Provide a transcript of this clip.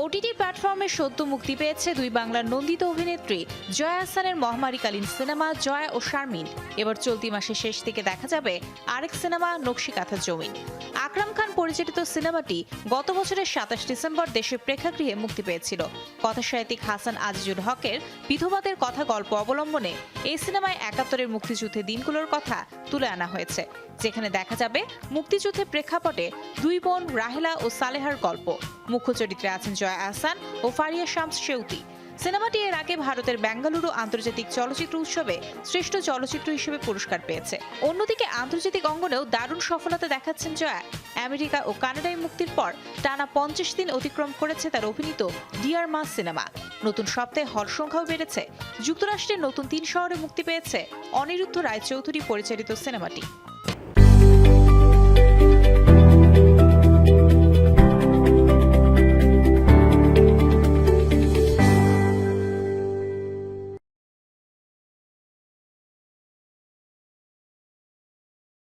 OTT প্ল্যাটফর্মে সদ্য মুক্তি পেয়েছে দুই বাংলার নন্দিত অভিনেত্রী, জয়া আহসানের মহামারীকালীন সিনেমা জয়া ও শারমিন। এবার চলতি মাসের শেষ থেকে দেখা যাবে আরেক সিনেমা নকশিকাথা জমিন আকরাম খান পরিচালিত সিনেমাটি গত বছরের সাতাশ ডিসেম্বর দেশের প্রেক্ষাগৃহে মুক্তি পেয়েছিল। কথাসাহিত্যিক হাসান আজিজুল হকের বিধবাদের কথা গল্প অবলম্বনে এই সিনেমায় একাত্তরের মুক্তিযুদ্ধের দিনগুলোর কথা তুলে আনা হয়েছে, যেখানে দেখা যাবে মুক্তিযুদ্ধের প্রেক্ষাপটে দুই বোন রাহেলা ও সালেহার গল্প। মুখ্য চরিত্রে আছেন জয়া আহসান ও ফারিয়া শামস সেউতি সিনেমাটি এর আগে ভারতের বেঙ্গালুরু আন্তর্জাতিক চলচ্চিত্র উৎসবে শ্রেষ্ঠ চলচ্চিত্র হিসেবে পুরস্কার পেয়েছে। অন্যদিকে আন্তর্জাতিক অঙ্গনেও দারুণ সফলতা দেখাচ্ছেন জয়া। আমেরিকা ও কানাডায় মুক্তির পর টানা পঞ্চাশ দিন অতিক্রম করেছে তার অভিনীত ডিয়ার মাস সিনেমা। নতুন সপ্তাহে হল সংখ্যাও বেড়েছে। যুক্তরাষ্ট্রের নতুন তিন শহরে মুক্তি পেয়েছে অনিরুদ্ধ রায়চৌধুরী পরিচালিত সিনেমাটি।